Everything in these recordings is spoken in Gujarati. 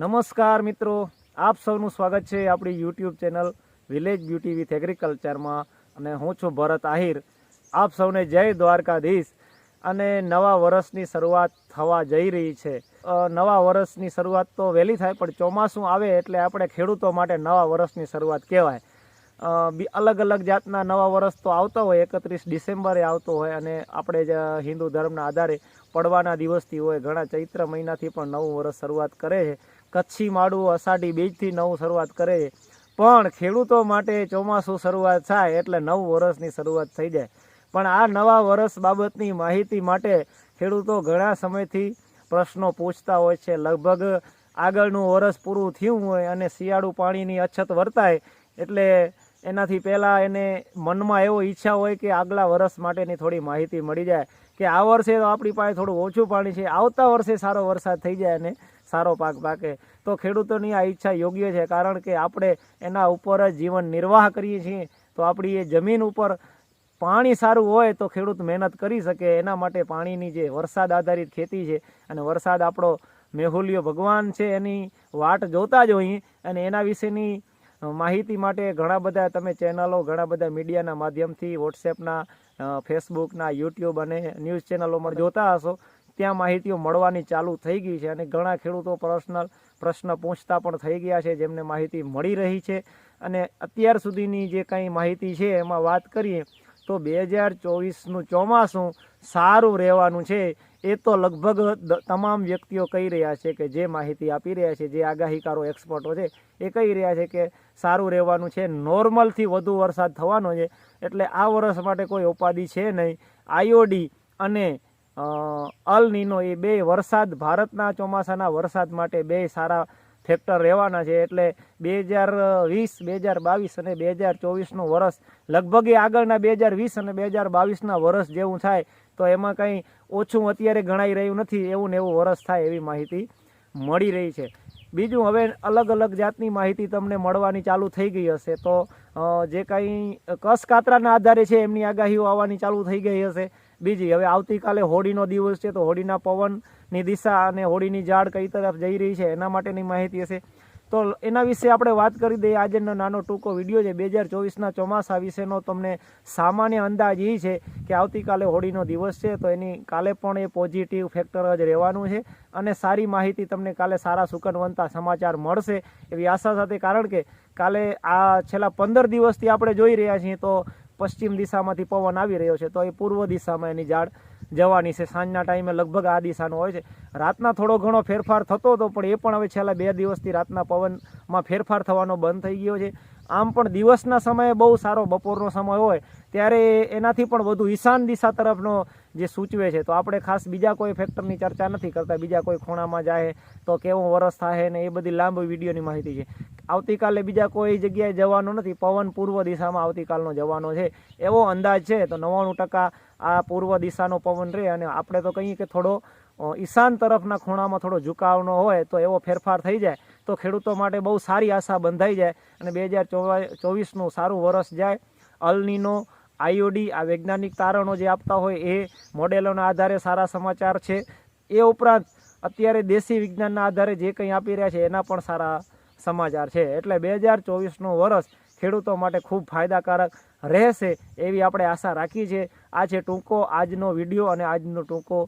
નમસ્કાર મિત્રો. આપ સૌનું સ્વાગત છે આપણી YouTube channel village beauty with એગ્રીકલ્ચરમાં અને હું છું ભરત આહિર. આપ સૌને જય દ્વારકાધીશ. અને નવા વર્ષની શરૂઆત થવા જઈ રહી છે. નવા વર્ષની શરૂઆત તો વહેલી થાય, પણ ચોમાસું આવે એટલે આપણે ખેડૂતો માટે નવા વર્ષની શરૂઆત કહેવાય. અલગ અલગ જાતના નવા વર્ષ તો આવતા હોય. એકત્રીસ ડિસેમ્બરે આવતો હોય અને આપણે જ હિન્દુ ધર્મના આધારે પડવાના દિવસથી હોય. ઘણા ચૈત્ર મહિનાથી પણ નવું વર્ષ શરૂઆત કરે છે. કચ્છી માડું અષાઢી બીજથી નવું શરૂઆત કરે પણ ખેડૂતો માટે ચોમાસું શરૂઆત થાય એટલે નવ વર્ષની શરૂઆત થઈ જાય. પણ આ નવા વર્ષ બાબતની માહિતી માટે ખેડૂતો ઘણા સમયથી પ્રશ્નો પૂછતા હોય છે. લગભગ આગળનું વર્ષ પૂરું થયું હોય અને શિયાળુ પાણીની અછત વર્તાય એટલે એનાથી પહેલાં એને મનમાં એવો ઈચ્છા હોય કે આગલા વર્ષ માટેની થોડી માહિતી મળી જાય કે આ વર્ષે તો આપણી પાસે થોડું ઓછું પાણી છે, આવતા વર્ષે સારો વરસાદ થઈ જાય અને સારો પાક પાકે. તો ખેડૂતોની આ ઈચ્છા યોગ્ય છે કારણ કે આપણે એના ઉપર જ જીવન નિર્વાહ કરીએ છીએ. તો આપણી એ જમીન ઉપર પાણી સારું હોય તો ખેડૂત મહેનત કરી શકે. એના માટે પાણીની જે વરસાદ આધારિત ખેતી છે અને વરસાદ આપણો મેહુલ્યો ભગવાન છે એની વાટ જોતા જ હોઈએ અને એના વિશેની માહિતી માટે ઘણા બધા તમે ચેનલો, ઘણા બધા મીડિયાના માધ્યમથી વોટ્સએપના ફેસબુકના યુટ્યુબ અને ન્યૂઝ ચેનલોમાં જોતા હશો. ત્યાં માહિતીઓ મળવાની ચાલુ થઈ ગઈ છે અને ઘણા ખેડૂતો પર્સનલ પ્રશ્ન પૂછતા પણ થઈ ગયા છે જેમને માહિતી મળી રહી છે. અને અત્યાર સુધીની જે કંઈ માહિતી છે એમાં વાત કરીએ તો બે હજાર ચોવીસનું ચોમાસું સારું રહેવાનું છે. એ તો લગભગ તમામ વ્યક્તિઓ કહી રહ્યા છે કે જે માહિતી આપી રહ્યા છે, જે આગાહીકારો, એક્સપર્ટો છે, એ કહી રહ્યા છે કે સારું રહેવાનું છે, નોર્મલથી વધુ વરસાદ થવાનો છે, એટલે આ વર્ષ માટે કોઈ ઉપાધિ છે નહીં. આઈઓડી અને અલ નીનો એ બે વરસાદ, ભારતના ચોમાસાના વરસાદ માટે બે સારા ફેક્ટર રહેવાના છે, એટલે બે હજાર વીસ, બે હજાર બાવીસ અને બે હજાર ચોવીસનું વર્ષ લગભગ એ આગળના બે હજાર વીસ અને બે હજાર બાવીસના વર્ષ જેવું થાય તો એમાં કંઈ ઓછું અત્યારે ગણાઈ રહ્યું નથી એવું ને એવું વરસ થાય એવી માહિતી મળી રહી છે. બીજું હવે અલગ અલગ જાતની માહિતી તમને મળવાની ચાલુ થઈ ગઈ હશે. તો જે કંઈ કસકાતરાના આધારે છે એમની આગાહીઓ આવવાની ચાલુ થઈ ગઈ હશે. બીજી, હવે આવતીકાલે હોળીનો દિવસ છે તો હોળીના પવનની દિશા અને હોળીની ઝાડ કઈ તરફ જઈ રહી છે એના માટેની માહિતી હશે. તો એના વિશે આપણે વાત કરી દઈએ. આજનો નાનો ટૂંકો વીડિયો છે. બે હજાર ચોવીસના ચોમાસા વિશેનો તમને સામાન્ય અંદાજ એ છે કે આવતીકાલે હોળીનો દિવસ છે. તો એની કાલે પણ એ પોઝિટિવ ફેક્ટર જ રહેવાનું છે. અને સારી માહિતી તમને કાલે સારા સુકનવંતા સમાચાર મળશે એવી આશા સાથે, કારણ કે કાલે આ છેલ્લા પંદર દિવસથી આપણે જોઈ રહ્યા છીએ તો પશ્ચિમ દિશામાંથી પવન આવી રહ્યો છે. તો એ પૂર્વ દિશામાં એની ઝાડ જવાની છે. સાંજના ટાઈમે લગભગ આ દિશાનો હોય છે. રાતના થોડો ઘણો ફેરફાર થતો હતો, પણ એ પણ હવે છેલ્લા બે દિવસથી રાતના પવનમાં ફેરફાર થવાનો બંધ થઈ ગયો છે. આમ પણ દિવસના સમયે બહુ સારો બપોરનો સમય હોય, ત્યારે એનાથી પણ વધુ ઈશાન દિશા તરફનો જે સૂચવે છે. તો આપણે ખાસ બીજા કોઈ ફેક્ટરની ચર્ચા નથી કરતા. બીજા કોઈ ખૂણામાં જાય તો કેવું વરસ થાય ને એ બધી લાંબી વિડીયોની માહિતી છે. આવતીકાલે બીજા કોઈ જગ્યાએ જવાનો નથી. પવન પૂર્વ દિશામાં આવતીકાલનો જવાનો છે. એવો અંદાજ છે. તો નવ્વાણું ટકા આ પૂર્વ દિશાનો પવન રહે અને આપણે તો કહીએ કે થોડો ઈશાન તરફના ખૂણામાં થોડો ઝુકાવનો હોય તો એવો ફેરફાર થઈ જાય. તો ખેડૂતો માટે બહુ સારી આશા બંધાઈ જાય અને બે હજાર ચોવીસનું સારું વરસ જાય. અલનીનો આઈઓડી, આ વૈજ્ઞાનિક તારણો જે આપતા હોય એ મોડેલોના આધારે સારા સમાચાર છે. એ ઉપરાંત અત્યારે દેશી વિજ્ઞાનના આધારે જે કંઈ આપી રહ્યા છે એના પણ સારા સમાચાર છે. એટલે બે હજાર ચોવીસનું વર્ષ ખેડૂતો માટે ખૂબ ફાયદાકારક રહેશે એવી આપણે આશા રાખી છે આ છે ટૂંકો આજનો વીડિયો અને આજનો ટૂંકો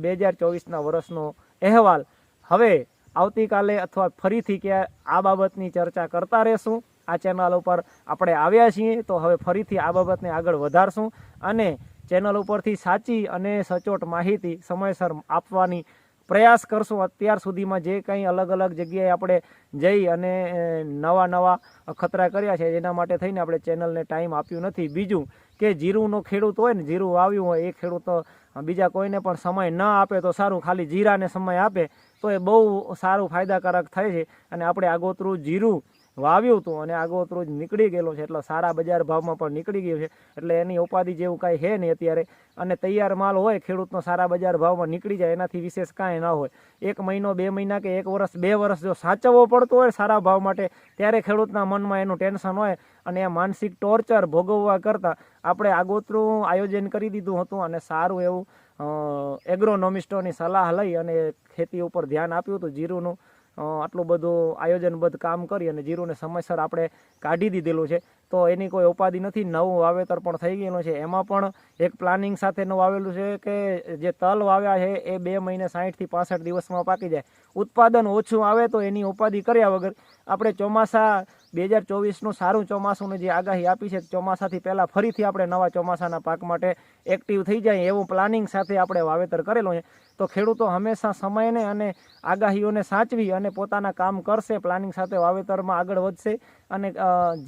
બે હજાર ચોવીસના વર્ષનો અહેવાલ. હવે આવતીકાલે અથવા ફરીથી ક્યાં આ બાબતની ચર્ચા કરતા રહેશું. આ ચેનલ ઉપર આપણે આવ્યા છીએ તો હવે ફરીથી આ બાબતને આગળ વધારશું અને ચેનલ ઉપરથી સાચી અને સચોટ માહિતી સમયસર આપવાની પ્રયાસ કરશું અત્યાર સુધીમાં જે કંઈ અલગ અલગ જગ્યાએ આપણે જઈ અને નવા નવા ખતરા કર્યા છે, એના માટે થઈને આપણે ચેનલને ટાઈમ આપ્યું નથી. બીજું કે જીરુંનો ખેડૂત હોય ને, જીરું વાવ્યું હોય, એ ખેડૂત બીજા કોઈને પણ સમય ન આપે તો સારું, ખાલી જીરાને સમય આપે, તો એ બહુ સારું ફાયદાકારક થાય છે. અને આપણે આગોતરું જીરું વાવ્યું હતું અને આગોતરું જ નીકળી ગયેલું છે. એટલે સારા બજાર ભાવમાં પણ નીકળી ગયું છે. એટલે એની ઉપાધિ જેવું કાંઈ છે નહીં અત્યારે. અને તૈયાર માલ હોય, ખેડૂતનો સારા બજાર ભાવમાં નીકળી જાય, એનાથી વિશેષ કાંઈ ના હોય. એક મહિનો, બે મહિના કે એક વર્ષ, બે વર્ષ જો સાચવવો પડતો હોય સારા ભાવ માટે, ત્યારે ખેડૂતના મનમાં એનું ટેન્શન હોય અને એ માનસિક ટોર્ચર ભોગવવા કરતાં આપણે આગોતરું આયોજન કરી દીધું હતું અને સારું એવું એગ્રોનોમિસ્ટોની સલાહ લઈ અને ખેતી ઉપર ધ્યાન આપ્યું હતું જીરુંનું. આટલું બધું આયોજનબદ્ધ કામ કરી અને જીરુને સમયસર આપણે કાઢી દીધેલું છે. તો એની કોઈ ઉપાધિ નથી, નવું વાવેતર પણ થઈ ગયેલું છે. એમાં પણ એક પ્લાનિંગ સાથેનું વાવેલું છે કે જે તલ વાવ્યા છે, એ બે મહિને સાહીઠથી પાસઠ દિવસમાં પાકી જાય. ઉત્પાદન ઓછું આવે તો એની ઉપાધિ કર્યા વગર આપણે ચોમાસા બે હજાર ચોવીસનું સારું ચોમાસુંની જે આગાહી આપી છે, ચોમાસાથી પહેલાં ફરીથી આપણે નવા ચોમાસાના પાક માટે એક્ટિવ થઈ જાય એવું પ્લાનિંગ સાથે આપણે વાવેતર કરેલું છે. તો ખેડૂતો હંમેશા સમયને અને આગાહીઓને સાચવી અને પોતાના કામ કરશે પ્લાનિંગ સાથે વાવેતરમાં આગળ વધશે અને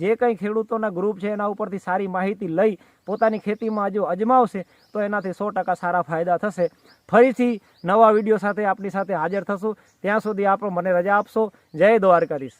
જે કંઈ ખેડૂતોના ગ્રુપ છે એના ઉપરથી સારી માહિતી લઈ પોતાની ખેતીમાં જો અજમાવશે, તો એનાથી સો ટકા સારા ફાયદા થશે. ફરીથી નવા વીડિયો સાથે આપની સાથે હાજર થશું. ત્યાં સુધી આપણો મને રજા આપશો. જય દ્વારકાધીશ.